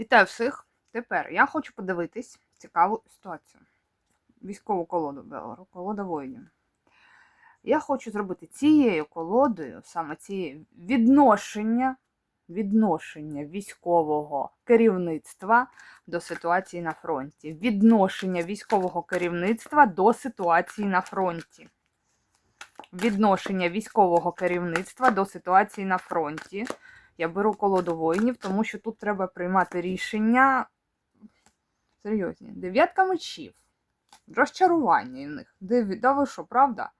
Вітаю всіх! Тепер я хочу подивитись цікаву ситуацію. Військову колоду беру, колода воїнів. Я хочу зробити цією колодою, саме цією відношення, відношення військового керівництва до ситуації на фронті. Відношення військового керівництва до ситуації на фронті. Відношення військового керівництва до ситуації на фронті. Я беру колоду воїнів, тому що тут треба приймати рішення серйозні. Дев'ятка мечів. Розчарування в них. Див... Да ви що, правда?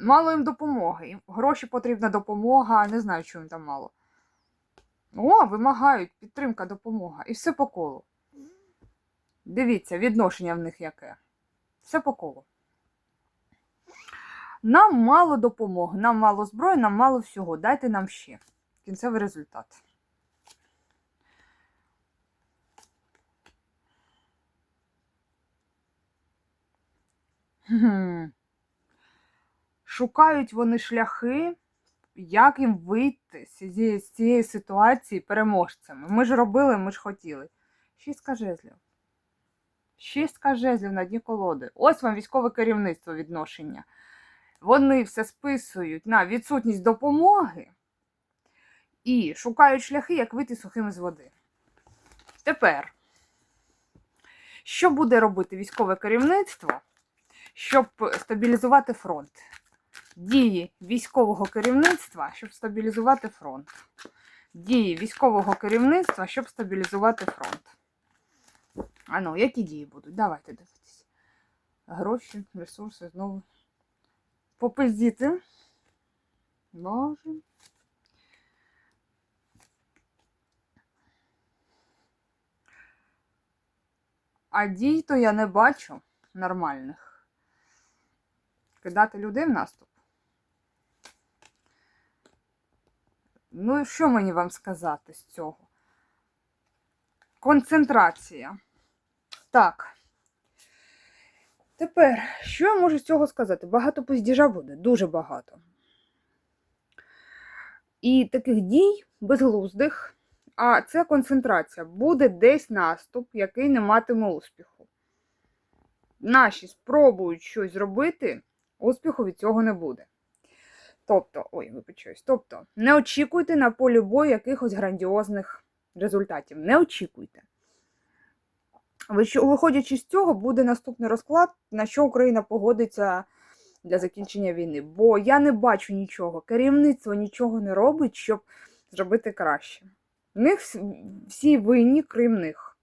Мало їм допомоги. Гроші потрібна допомога, не знаю, чого їм там мало. О, вимагають підтримка, допомога. І все по колу. Дивіться, відношення в них яке. Все по колу. Нам мало допомоги, нам мало зброї, нам мало всього. Дайте нам ще. Кінцевий результат. Хм. Шукають вони шляхи, як їм вийти з цієї, ситуації переможцями. Ми ж робили, ми ж хотіли. Шістка жезлів. Шістка жезлів на дні колоди. Ось вам військове керівництво відношення. Вони все списують на відсутність допомоги і шукають шляхи, як вийти сухими з води. Тепер, що буде робити військове керівництво, щоб стабілізувати фронт? Дії військового керівництва, щоб стабілізувати фронт. Дії військового керівництва, щоб стабілізувати фронт. А ну, які дії будуть? Давайте дивитися. Гроші, ресурси знову. Попиздіти. Боже. А дій то я не бачу нормальних. Кидати людей в наступ. Ну що мені вам сказати з цього? Концентрація. Так. Тепер, що я можу з цього сказати? Багато пиздіжа буде, дуже багато. І таких дій безглуздих, а це концентрація. Буде десь наступ, який не матиме успіху. Наші спробують щось зробити, успіху від цього не буде. Тобто, ой, вибачаюсь, тобто, не очікуйте на полі бою якихось грандіозних результатів. Не очікуйте. Виходячи з цього, буде наступний розклад, на що Україна погодиться для закінчення війни. Бо я не бачу нічого. Керівництво нічого не робить, щоб зробити краще. В них всі винні, крім них.